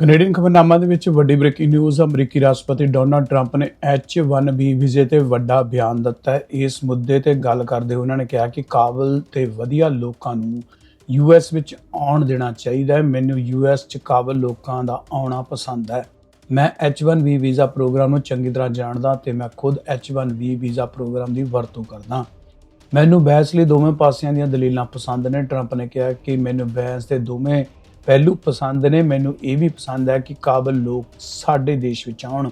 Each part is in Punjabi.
ਕੈਨੇਡੀਅਨ ਖਬਰਨਾਮਾ ਦੇ ਵਿੱਚ ਵੱਡੀ ਬ੍ਰੇਕਿੰਗ ਨਿਊਜ਼, ਅਮਰੀਕੀ ਰਾਸ਼ਟਰਪਤੀ ਡੋਨਲਡ ਟਰੰਪ ਨੇ H1B ਵੀਜ਼ੇ ਤੇ ਵੱਡਾ ਬਿਆਨ ਦਿੱਤਾ ਹੈ। ਇਸ ਮੁੱਦੇ ਤੇ ਗੱਲ ਕਰਦੇ ਹੋਏ ਉਹਨਾਂ ਨੇ ਕਿਹਾ ਕਿ ਕਾਬਲ ਤੇ ਵਧੀਆ ਲੋਕਾਂ ਨੂੰ ਯੂਐਸ ਵਿੱਚ ਆਉਣ ਦੇਣਾ ਚਾਹੀਦਾ ਹੈ। ਮੈਨੂੰ ਯੂਐਸ ਚ ਕਾਬਲ ਲੋਕਾਂ ਦਾ ਆਉਣਾ ਪਸੰਦ ਹੈ। ਮੈਂ H1B ਵੀਜ਼ਾ ਪ੍ਰੋਗਰਾਮ ਨੂੰ ਚੰਗੀ ਤਰ੍ਹਾਂ ਜਾਣਦਾ ਤੇ ਮੈਂ ਖੁਦ H1B ਵੀਜ਼ਾ ਪ੍ਰੋਗਰਾਮ ਦੀ ਵਰਤੋਂ ਕਰਦਾ। ਮੈਨੂੰ ਬਹਿਸ ਲਈ ਦੋਵੇਂ ਪਾਸਿਆਂ ਦੀਆਂ ਦਲੀਲਾਂ ਪਸੰਦ ਨੇ। ਟਰੰਪ ਨੇ ਕਿਹਾ ਕਿ ਮੈਨੂੰ ਬਹਿਸ ਦੇ ਦੋਵੇਂ ਪਹਿਲੂ ਪਸੰਦ ਨੇ, ਮੈਨੂੰ ਇਹ ਵੀ ਪਸੰਦ ਹੈ ਕਿ ਕਾਬਲ ਲੋਕ ਸਾਡੇ ਦੇਸ਼ ਵਿੱਚ ਆਉਣ।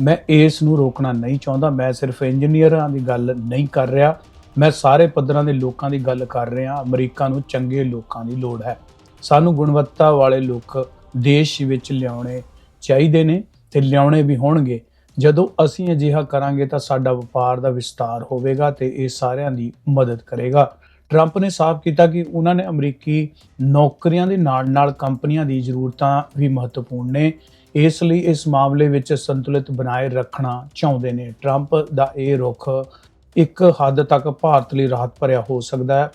ਮੈਂ ਇਸ ਨੂੰ ਰੋਕਣਾ ਨਹੀਂ ਚਾਹੁੰਦਾ, ਮੈਂ ਸਿਰਫ ਇੰਜੀਨੀਅਰਾਂ ਦੀ ਗੱਲ ਨਹੀਂ ਕਰ ਰਿਹਾ। ਮੈਂ ਸਾਰੇ ਪੱਧਰਾਂ ਦੇ ਲੋਕਾਂ ਦੀ ਗੱਲ ਕਰ ਰਿਹਾ, ਅਮਰੀਕਾ ਨੂੰ ਚੰਗੇ ਲੋਕਾਂ ਦੀ ਲੋੜ ਹੈ। ਸਾਨੂੰ ਗੁਣਵੱਤਾ ਵਾਲੇ ਲੋਕ ਦੇਸ਼ ਵਿੱਚ ਲਿਆਉਣੇ ਚਾਹੀਦੇ ਨੇ ਤੇ ਲਿਆਉਣੇ ਵੀ ਹੋਣਗੇ। ਜਦੋਂ ਅਸੀਂ ਅਜਿਹਾ ਕਰਾਂਗੇ ਤਾਂ ਸਾਡਾ ਵਪਾਰ ਦਾ ਵਿਸਤਾਰ ਹੋਵੇਗਾ ਤੇ ਇਹ ਸਾਰਿਆਂ ਦੀ ਮਦਦ ਕਰੇਗਾ। ਟਰੰਪ ਨੇ ਸਾਫ਼ ਕੀਤਾ ਕਿ ਉਹਨਾਂ ਨੇ ਅਮਰੀਕੀ ਨੌਕਰੀਆਂ ਦੇ ਨਾਲ-ਨਾਲ ਕੰਪਨੀਆਂ ਦੀ ਜ਼ਰੂਰਤਾਂ ਵੀ ਮਹੱਤਵਪੂਰਨ ਨੇ। ਇਸ ਲਈ ਇਸ ਮਾਮਲੇ ਵਿੱਚ ਸੰਤੁਲਿਤ ਬਣਾਏ ਰੱਖਣਾ ਚਾਹੁੰਦੇ ਨੇ। ਟਰੰਪ ਦਾ ਇਹ ਰੁਖ ਇੱਕ ਹੱਦ ਤੱਕ ਭਾਰਤ ਲਈ ਰਾਹਤ ਭਰਿਆ ਹੋ ਸਕਦਾ ਹੈ।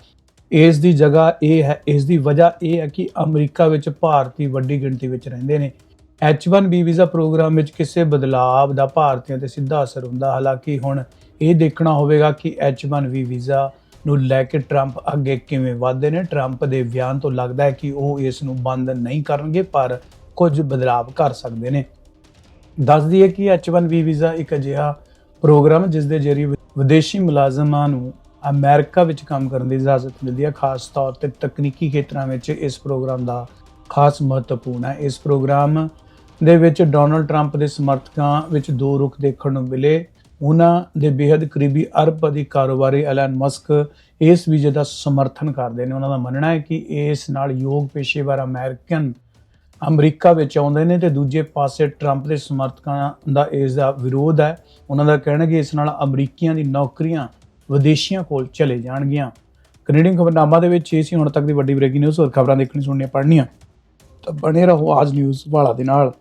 ਇਸ ਦੀ ਜਗ੍ਹਾ ਇਹ ਹੈ, ਇਸ ਦੀ ਵਜ੍ਹਾ ਇਹ ਹੈ ਕਿ ਅਮਰੀਕਾ ਵਿੱਚ ਭਾਰਤੀ ਵੱਡੀ ਗਿਣਤੀ ਵਿੱਚ ਰਹਿੰਦੇ ਨੇ। H1B ਵੀਜ਼ਾ ਪ੍ਰੋਗਰਾਮ ਵਿੱਚ ਕਿਸੇ ਬਦਲਾਅ ਦਾ ਭਾਰਤੀਆਂ ਤੇ ਸਿੱਧਾ ਅਸਰ ਹੁੰਦਾ, ਹਾਲਾਂਕਿ ਹੁਣ ਇਹ ਦੇਖਣਾ ਹੋਵੇਗਾ ਕਿ H1B ਵੀਜ਼ਾ ਨੂੰ ਲੈ ਕੇ ਟਰੰਪ ਅੱਗੇ ਕਿਵੇਂ ਵਧਦੇ ਨੇ, ਟਰੰਪ ਦੇ ਬਿਆਨ ਤੋਂ ਲੱਗਦਾ ਹੈ ਕਿ ਉਹ ਇਸ ਨੂੰ ਬੰਦ ਨਹੀਂ ਕਰਨਗੇ, ਪਰ ਕੁਝ ਬਦਲਾਅ ਕਰ ਸਕਦੇ ਨੇ। ਦੱਸ ਦਈਏ ਕਿ H1B ਵੀਜ਼ਾ ਇੱਕ ਅਜਿਹਾ ਪ੍ਰੋਗਰਾਮ ਜਿਸ ਦੇ ਜ਼ਰੀਏ ਵਿਦੇਸ਼ੀ ਮੁਲਾਜ਼ਮਾਂ ਨੂੰ ਅਮਰੀਕਾ ਵਿੱਚ ਕੰਮ ਕਰਨ ਦੀ ਇਜਾਜ਼ਤ ਮਿਲਦੀ ਹੈ। ਖਾਸ ਤੌਰ ਤੇ ਤਕਨੀਕੀ ਖੇਤਰਾਂ ਵਿੱਚ ਇਸ ਪ੍ਰੋਗਰਾਮ ਦਾ ਖਾਸ ਮਹੱਤਵਪੂਰਨ ਹੈ। ਇਸ ਪ੍ਰੋਗਰਾਮ ਦੇ ਵਿੱਚ ਡੋਨਲਡ ਟਰੰਪ ਦੇ ਸਮਰਥਕਾਂ ਵਿੱਚ ਦੋ ਰੁਖ ਦੇਖਣ ਨੂੰ ਮਿਲੇ। ਉਹਨਾਂ ਦੇ ਬੇहद ਕਰੀਬੀ ਅਰਬਪਤੀ ਕਾਰੋਬਾਰੀ ਐਲਨ ਮਸਕ ਇਸ ਵੀਜ਼ੇ ਦਾ ਸਮਰਥਨ ਕਰਦੇ ਨੇ। ਉਹਨਾਂ ਦਾ ਮੰਨਣਾ ਹੈ ਕਿ ਇਸ ਨਾਲ ਯੋਗ ਪੇਸ਼ੇਵਰ ਅਮਰੀਕਨ ਅਮਰੀਕਾ ਵਿੱਚ ਆਉਂਦੇ ਨੇ ਤੇ ਦੂਜੇ ਪਾਸੇ ਟਰੰਪ ਦੇ ਸਮਰਥਕਾਂ ਦਾ ਇਸ ਦਾ ਵਿਰੋਧ ਹੈ। ਉਹਨਾਂ ਦਾ ਕਹਿਣਾ ਕਿ ਇਸ ਨਾਲ ਅਮਰੀਕੀਆਂ ਦੀ ਨੌਕਰੀਆਂ ਵਿਦੇਸ਼ੀਆਂ ਕੋਲ ਚਲੇ ਜਾਣਗੀਆਂ। ਕੈਨੇਡੀਅਨ ਖਬਰਨਾਮਾ ਦੇ ਵਿੱਚ ਇਹ ਸੀ, ਹੁਣ ਤੱਕ ਦੀ ਵੱਡੀ ਬ੍ਰੇਕਿੰਗ ਨਿਊਜ਼, ਹੋਰ ਖਬਰਾਂ ਦੇਖਣੀ ਸੁਣਨੀਆਂ ਪੜ੍ਹਨੀਆਂ। ਤਾਂ ਬਣੇ ਰਹੋ ਆਜ ਨਿਊਜ਼ ਵਾਲਾ ਦੇ ਨਾਲ।